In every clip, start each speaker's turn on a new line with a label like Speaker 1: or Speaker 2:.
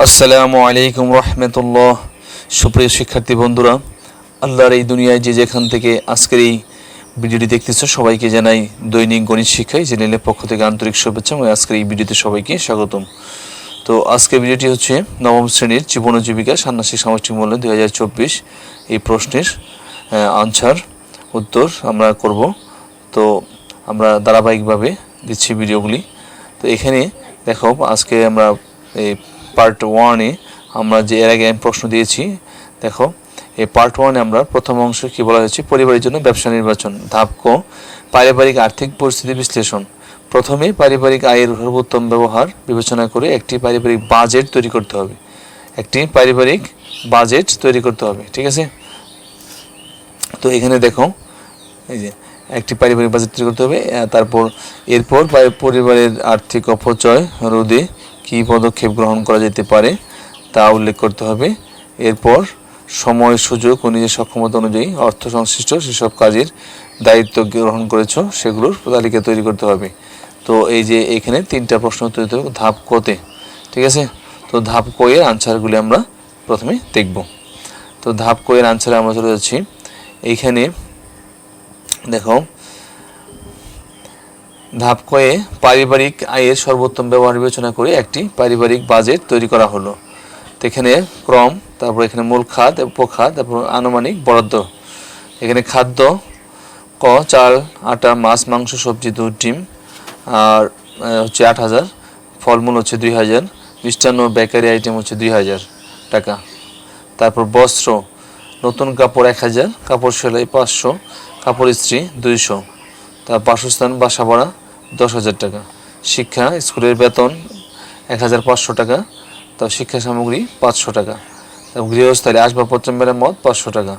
Speaker 1: আসসালামু আলাইকুম রহমতুল্লাহ। সুপ্রিয় শিক্ষার্থী বন্ধুরা, আল্লাহর এই দুনিয়ায় যে যেখান থেকে আজকের এই ভিডিওটি দেখতেছ, সবাইকে জানাই দৈনিক গণিত শিক্ষায় জেনেলের পক্ষ থেকে আন্তরিক শুভেচ্ছা এবং আজকের এই ভিডিওতে সবাইকে স্বাগতম। তো আজকের ভিডিওটি হচ্ছে নবম শ্রেণির জীবন জীবিকা ষান্মাসিক সামষ্টিক মূল্য দুই হাজার চব্বিশ। এই প্রশ্নের আনসার উত্তর আমরা করব। তো আমরা ধারাবাহিকভাবে দিচ্ছি ভিডিওগুলি। তো এখানে দেখো, আজকে আমরা এই পার্ট ওয়ানে আমরা যে, এর আগে আমি প্রশ্ন দিয়েছি, দেখো, এই পার্ট ওয়ানে আমরা প্রথম অংশ কি বলা হয়েছে? পরিবারের জন্য ব্যবসা নির্বাচন, ধাপ ক, পারিবারিক আর্থিক পরিস্থিতি বিশ্লেষণ। প্রথমে পারিবারিক আয়ের সর্বোত্তম ব্যবহার বিবেচনা করে একটি পারিবারিক বাজেট তৈরি করতে হবে। একটি পারিবারিক বাজেট তৈরি করতে হবে, ঠিক আছে? তো এখানে দেখো, এই যে, একটি পারিবারিক বাজেট তৈরি করতে হবে তারপর, এরপর পরিবারের আর্থিক অপচয় রোধে কী পদক্ষেপ গ্রহণ করা যেতে পারে তা উল্লেখ করতে হবে। এরপর সময়, সুযোগ ও নিজের সক্ষমতা অনুযায়ী অর্থ সংশ্লিষ্ট সেসব কাজের দায়িত্ব গ্রহণ করেছ, সেগুলোর তালিকা তৈরি করতে হবে। তো এই যে এখানে তিনটা প্রশ্ন দিতে হবে, ধাপ কতে ঠিক আছে? তো ধাপ কয়ের আনসারগুলি আমরা প্রথমে দেখব। তো ধাপ কয়ের আনসারে আমরা চলে যাচ্ছি। এইখানে দেখো ধাপ কয়ে পারিবারিক আয়ের সর্বোত্তম ব্যবহার বিবেচনা করে একটি পারিবারিক বাজেট তৈরি করা হলো। তো এখানে ক্রম, তারপর এখানে মূল খাত উপখাত তারপর আনুমানিক বরাদ্দ। এখানে খাদ্য, ক, চাল, আটা, মাছ, মাংস, সবজি, দুধ, ডিম, আর হচ্ছে আট হাজার। ফলমূল হচ্ছে দুই হাজার। মিষ্টান্ন বেকারি আইটেম হচ্ছে দুই হাজার টাকা। তারপর বস্ত্র, নতুন কাপড় এক হাজার, কাপড় সেলাই পাঁচশো, কাপড় ইস্ত্রি দুইশো। তার বাসস্থান, বাসা ভাড়া দশ হাজার টাকা। শিক্ষা, স্কুলের বেতন এক হাজার পাঁচশো টাকা তার শিক্ষা সামগ্রী পাঁচশো টাকা গৃহস্থালী আসবাবপত্র মেরামত পাঁচশো টাকা।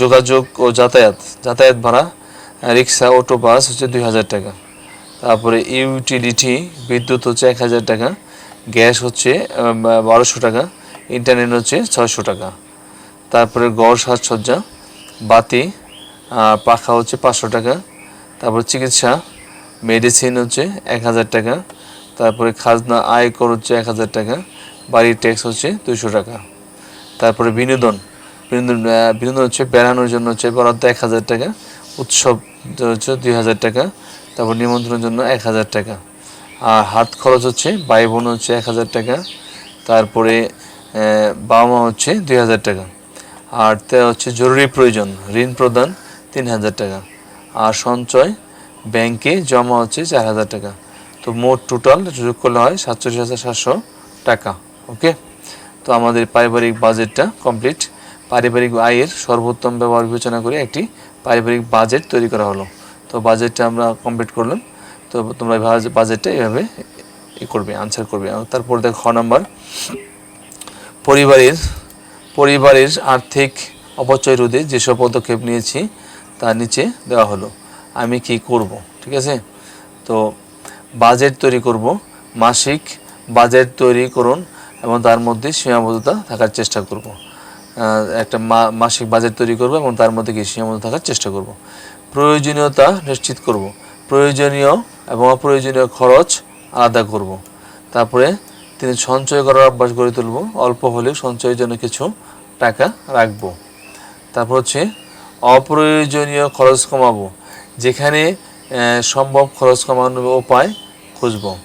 Speaker 1: যোগাযোগ ও যাতায়াত যাতায়াত ভাড়া রিক্সা, অটো, বাস হচ্ছে দুই হাজার টাকা। তারপরে ইউটিলিটি, বিদ্যুৎ হচ্ছে এক হাজার টাকা, গ্যাস হচ্ছে বারোশো টাকা, ইন্টারনেট হচ্ছে ছয়শো টাকা। তারপরে গড় সাজসজ্জা, বাতি পাখা হচ্ছে পাঁচশো টাকা। তারপর চিকিৎসা মেডিসিন হচ্ছে এক হাজার টাকা, তারপরে খাজনা আয় কর হচ্ছে এক হাজার টাকা, বাড়ির ট্যাক্স হচ্ছে দুশো টাকা। তারপরে বিনোদন বিনোদন বিনোদন হচ্ছে বেড়ানোর জন্য হচ্ছে বরাদ্দ এক হাজার টাকা, উৎসব হচ্ছে দুই হাজার টাকা, তারপর নিমন্ত্রণের জন্য এক হাজার টাকা। আর হাত খরচ হচ্ছে ভাই বোন হচ্ছে এক হাজার টাকা, তারপরে বাবা মা হচ্ছে দুই হাজার টাকা। আর তা হচ্ছে জরুরি প্রয়োজন, ঋণ প্রদান তিন হাজার টাকা। আর সঞ্চয় ব্যাংকে জমা হচ্ছে চার হাজার টাকা। তো মোট টোটাল যোগ করলে হয় সাতচল্লিশ হাজার সাতশো টাকা ওকে তো আমাদের পারিবারিক বাজেটটা কমপ্লিট পারিবারিক আয়ের সর্বোত্তম ব্যবহার বিবেচনা করে একটি পারিবারিক বাজেট তৈরি করা হলো। তো বাজেটটা আমরা কমপ্লিট করলাম। তো তোমরা বাজেটটা এভাবে ই করবে আনসার করবে। তারপর দেখো খ নাম্বার। পরিবারের পরিবারের আর্থিক অপচয় রোধে যেসব পদক্ষেপ নিয়েছি, তার নিচে দেওয়া হলো। আমি কি করব, ঠিক আছে? তো বাজেট তৈরি করব, মাসিক বাজেট তৈরি করুন এবং তার মধ্যে সীমাবদ্ধতা থাকার চেষ্টা করব। একটা মাসিক বাজেট তৈরি করব এবং তার মধ্যে কি সীমাবদ্ধ থাকার চেষ্টা করব। প্রয়োজনীয়তা নিশ্চিত করব। প্রয়োজনীয় এবং অপ্রয়োজনীয় খরচ আলাদা করব। তারপরে তিনি সঞ্চয় করার অভ্যাস গড়ে তুলব। অল্প হলেও সঞ্চয়ের জন্য কিছু টাকা রাখব। তারপর হচ্ছে অপ্রয়োজনীয় খরচ কমাবো। যেখানে সম্ভব খরচ কমানোর উপায় খুঁজব।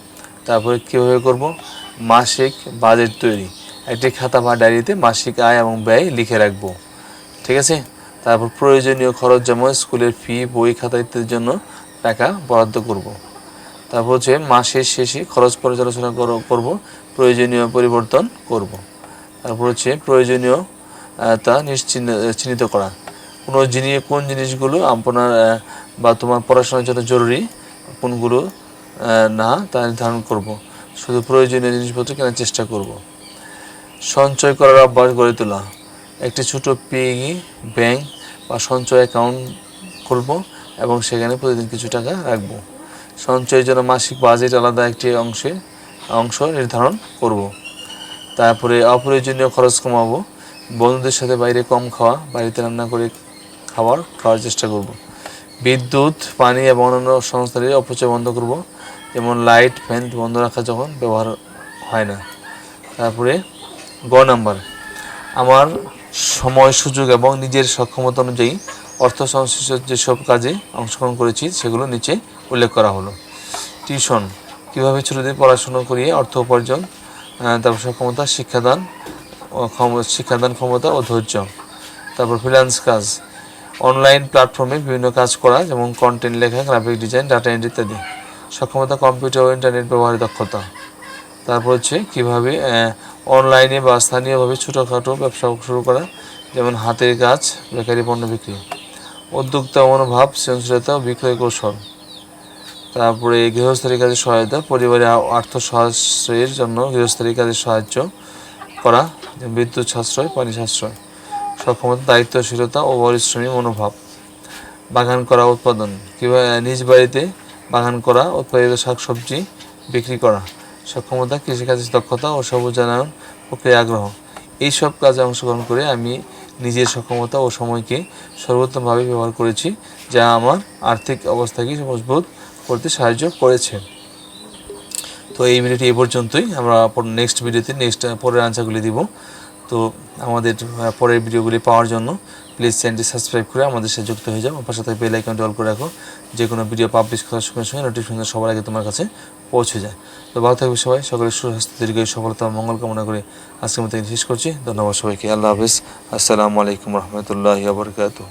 Speaker 1: তারপরে কীভাবে করব? মাসিক বাজেট তৈরি। একটি খাতা বা ডায়েরিতে মাসিক আয় এবং ব্যয় লিখে রাখব। ঠিক আছে? তারপর প্রয়োজনীয় খরচ যেমন স্কুলের ফি, বই খাতা ইত্যাদির জন্য টাকা বরাদ্দ করব। তারপর হচ্ছে মাসের শেষে খরচ পর্যালোচনা করো- করব, প্রয়োজনীয় পরিবর্তন করব। তারপর হচ্ছে প্রয়োজনীয় তা নিশ্চিহ্ন চিহ্নিত করা। কোনো জিনিস, কোন জিনিসগুলো আপনার বা তোমার পড়াশোনার জন্য জরুরি কোনগুলো না, তা নির্ধারণ করব। শুধু প্রয়োজনীয় জিনিসপত্র কেনার চেষ্টা করব। সঞ্চয় করার অভ্যাস গড়ে তোলা একটি ছোট পিগি ব্যাংক বা সঞ্চয় অ্যাকাউন্ট খুলব এবং সেখানে প্রতিদিন কিছু টাকা রাখব সঞ্চয়ের জন্য মাসিক বাজেট আলাদা একটি অংশে, অংশ নির্ধারণ করব। তারপরে অপ্রয়োজনীয় খরচ কমাবো বন্ধুদের সাথে বাইরে কম খাওয়া, বাড়িতে রান্না করে খাবার খাওয়ার চেষ্টা করব। বিদ্যুৎ, পানি এবং অন্যান্য সংস্থার অপচয় বন্ধ করব। যেমন লাইট, ফ্যান বন্ধ রাখা যখন ব্যবহার হয় না। তারপরে গ নাম্বার। আমার সময় সুযোগ এবং নিজের সক্ষমতা অনুযায়ী অর্থ সংশ্লিষ্ট যেসব কাজে অংশগ্রহণ করেছি, সেগুলো নিচে উল্লেখ করা হলো। টিউশন। কীভাবে ছোটদের পড়াশুনো করিয়ে অর্থ উপার্জন তারপর সক্ষমতা, শিক্ষাদান শিক্ষাদান ক্ষমতা ও ধৈর্য। তারপর ফ্রিল্যান্স কাজ। অনলাইন প্ল্যাটফর্মে বিভিন্ন কাজ করা, যেমন কন্টেন্ট লেখা গ্রাফিক ডিজাইন ডাটা এন্ট্রি ইত্যাদি। সক্ষমতা কম্পিউটার ও ইন্টারনেট ব্যবহারের দক্ষতা। তারপর হচ্ছে কীভাবে অনলাইনে বা স্থানীয়ভাবে ছোটোখাটো ব্যবসা শুরু করা, যেমন হাতের কাজ, বেকারি, পণ্য বিক্রি। উদ্যোক্তা মনোভাব সৃজনশীলতা ও বিক্রয় কৌশল। তারপরে গৃহস্থালী কাজের সহায়তা, পরিবারে আর্থ সাশ্রয়ের জন্য গৃহস্থালী কাজের সাহায্য করা বিদ্যুৎ সাশ্রয়, পানি সাশ্রয়। সক্ষমতা, দায়িত্বশীলতা ও পরিশ্রমী মনোভাব। বাগান করা উৎপাদন। কিংবা নিজ বাড়িতে বাগান করা উৎপাদিত শাকসবজি বিক্রি করা? সক্ষমতা কৃষিকাজের দক্ষতা ও সবুজায়ন প্রক্রিয়া আগ্রহ। এইসব কাজে অংশগ্রহণ করে আমি নিজের সক্ষমতা ও সময়কে সর্বোত্তমভাবে ব্যবহার করেছি, যা আমার আর্থিক অবস্থাকে মজবুত করতে সাহায্য করেছে। তো এই ভিডিওটি এই পর্যন্তই। আমরা নেক্সট ভিডিওতে নেক্সট পরের আনসারগুলি দিব। তো আমাদের পরের ভিডিওগুলি পাওয়ার জন্য প্লিজ চ্যানেলটি সাবস্ক্রাইব করে আমাদের সাথে যুক্ত হয়ে যাও। আমার সাথে বেল আইকনটি অল করে রাখো। যে কোনো ভিডিও পাবলিশ করার সঙ্গে সঙ্গে নোটিফিকেশন সবার আগে তোমার কাছে পৌঁছে যায়। তো ভালো থাকবে সবাই। সকলের সুস্বাস্থ্য দীর্ঘ সফলতা, মঙ্গল কামনা করে আজকের মতো শেষ করছি। ধন্যবাদ সবাইকে। আল্লাহ হাফিজ। আসসালামু আলাইকুম রহমতুল্লাহ বরকাতুহ।